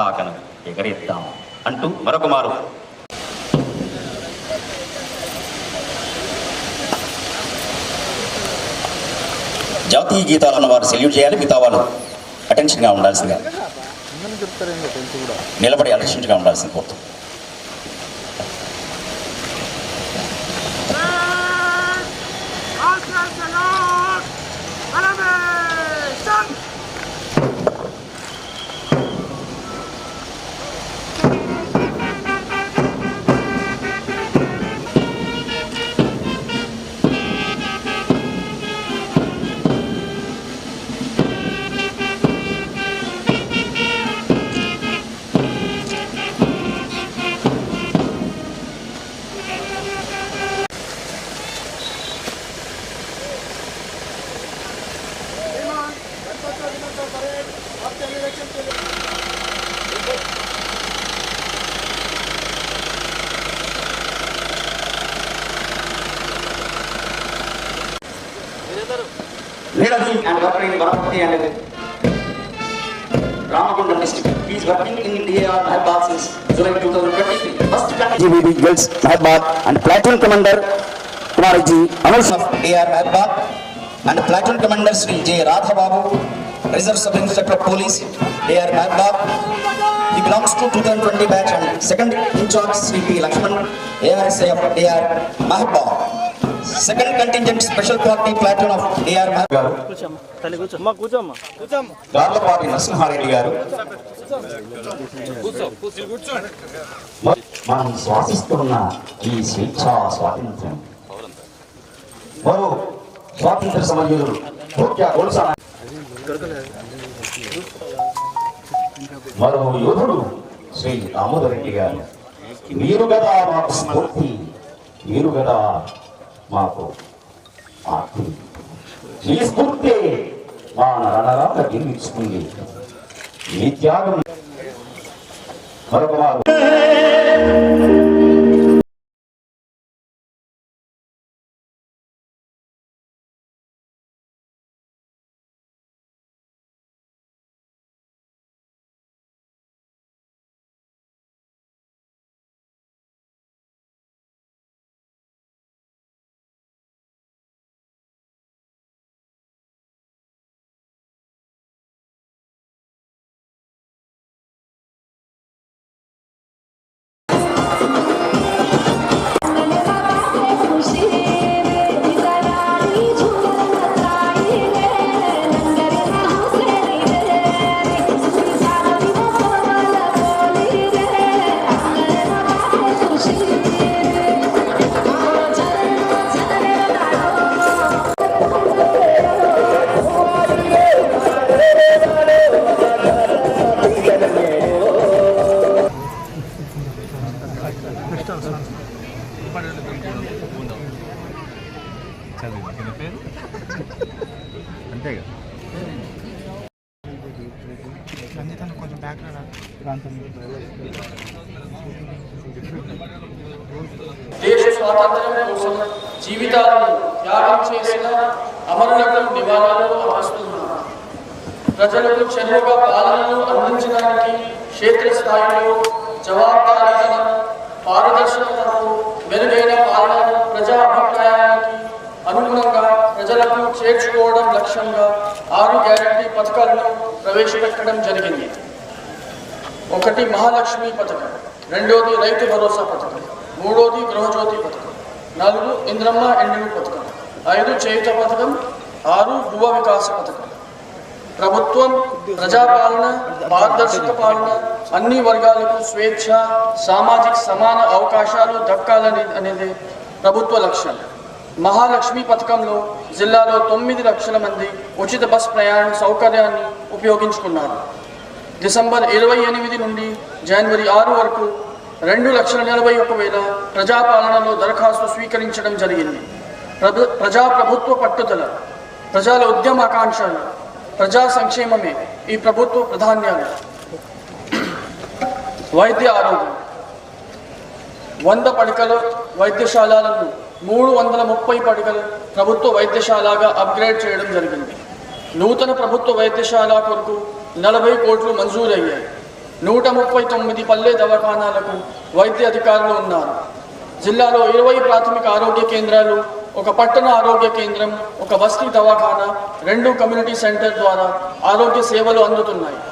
పతాకను ఎగరేద్దాం అంటూ మరొక మారు. జాతీయ గీతాలను వారు సెల్యూట్ చేయాలి మిగతా వాళ్ళు అటెన్షన్గా ఉండాల్సిందిగా నిలబడి అటెన్షన్గా ఉండాల్సింది కోరుతాం Leadership and worker in Vanapati and Ramagundam district. He is working in DAR Mahabad since July 2023. First GBB Girls Mahabad and Platoon Commander Kumarji Anush of DAR Mahabad and Platoon Commander Sri J. Radha Babu, Reserve Sub Inspector of Police, DAR Mahabad. He belongs to 2020 batch and second in charge Sri P. Lakshman, ARSA of DAR Mahabad. Second contingent special party platoon of AR Mahabad. కూర్చోమ్మా గార్లపాటి నరసింహారెడ్డి గారు. మనం శ్వాసిస్తున్న ఈ స్వేచ్ఛా స్వాతంత్ర్యం మరో స్వాతంత్ర సమరయోధుడు మరో యోధుడు శ్రీ దామోదర్ రెడ్డి గారు. మీరు కదా మాకు స్ఫూర్తి మీరు కదా మాకు ఆర్తి ఈ స్ఫూర్తి మా నరనరాల గెలిపించుకుంది ఈ త్యాగం మరొక వారు అంతే కదా. దేశ స్వాతంత్ర్యం కోసం జీవితాలను త్యాగం చేసిన అమరులకు నివాళులు అర్పిస్తున్నాను ప్రజలకు చర్యగా పాలనను అందించడానికి క్షేత్రస్థాయిలో జవాబారీతనం పారదర్శకతను మెరుగైన పాలనను ప్రజా అభిప్రాయానికి అనుగుణంగా ప్రజలకు చేర్చుకోవడం లక్ష్యంగా ఆరు గ్యారంటీ పథకాలను ప్రవేశపెట్టడం జరిగింది. ఒకటి మహాలక్ష్మి పథకం రెండోది రైతు భరోసా పథకం మూడోది గృహజ్యోతి పథకం నాలుగు ఇంద్రమ్మ ఎండు పథకం ఐదు చేయుత పథకం ఆరు యువ వికాస పథకం. ప్రభుత్వం ప్రజాపాలన పారదర్శక పాలన అన్ని వర్గాలకు స్వేచ్ఛ సామాజిక సమాన అవకాశాలు దక్కాలని అనేది ప్రభుత్వ లక్ష్యం. మహాలక్ష్మి పథకంలో జిల్లాలో తొమ్మిది లక్షల మంది ఉచిత బస్ ప్రయాణ సౌకర్యాన్ని ఉపయోగించుకున్నారు. డిసెంబర్ ఇరవై ఎనిమిది నుండి జనవరి ఆరు వరకు రెండు లక్షల నలభై ఒక వేల ప్రజాపాలనలో దరఖాస్తు స్వీకరించడం జరిగింది. ప్రభు ప్రజా ప్రభుత్వ పట్టుదల ప్రజల ఉద్యమాకాంక్షలు ప్రజా సంక్షేమమే ఈ ప్రభుత్వ ప్రాధాన్యాలు. వైద్య ఆరోగ్యం. వంద పడకల వైద్యశాలలను మూడు వందల ముప్పై పడకలు ప్రభుత్వ వైద్యశాలగా అప్గ్రేడ్ చేయడం జరిగింది. నూతన ప్రభుత్వ వైద్యశాల కొరకు నలభై కోట్లు మంజూరయ్యాయి. నూట ముప్పై తొమ్మిది పల్లె దవాఖానాలకు వైద్య అధికారులు ఉన్నారు. జిల్లాలో ఇరవై ప్రాథమిక ఆరోగ్య కేంద్రాలు ఒక పట్టణ ఆరోగ్య కేంద్రం ఒక బస్తీ దవాఖానా రెండు కమ్యూనిటీ సెంటర్ ద్వారా ఆరోగ్య సేవలు అందుతున్నాయి.